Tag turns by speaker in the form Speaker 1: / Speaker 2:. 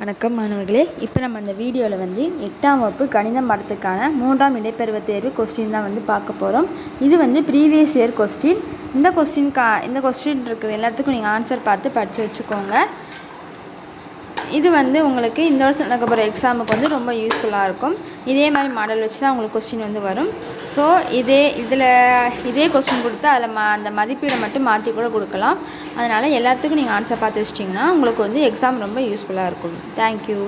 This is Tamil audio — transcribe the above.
Speaker 1: வணக்கம் மாணவர்களே. இப்போ நம்ம இந்த வீடியோவில் வந்து எட்டாம் வகுப்பு கணிதம் படத்துக்கான மூன்றாம் இடைப்பருவ தேர்வு கொஸ்டின் தான் வந்து பார்க்க போகிறோம் இது வந்து ப்ரீவியஸ் இயர் கொஸ்டின் இந்த கொஸ்டின் கா இந்த கொஸ்டின் இருக்குது எல்லாத்துக்கும் நீங்கள் ஆன்சர் பார்த்து படித்து வச்சுக்கோங்க. இது வந்து உங்களுக்கு இந்த வருஷம் நடக்க போகிற எக்ஸாமுக்கு வந்து ரொம்ப யூஸ்ஃபுல்லாக இருக்கும். இதே மாதிரி மாடல் வச்சு தான் உங்களுக்கு கொஸ்டின் வந்து வரும். ஸோ இதே இதில் இதே கொஸ்டின் கொடுத்து அதில் மா அந்த மதிப்பீடை மட்டும் மாற்றி கூட கொடுக்கலாம். அதனால் எல்லாத்துக்கும் நீங்கள் ஆன்சர் பார்த்து வச்சிட்டிங்கன்னா உங்களுக்கு வந்து எக்ஸாம் ரொம்ப யூஸ்ஃபுல்லாக இருக்கும். தேங்க்யூ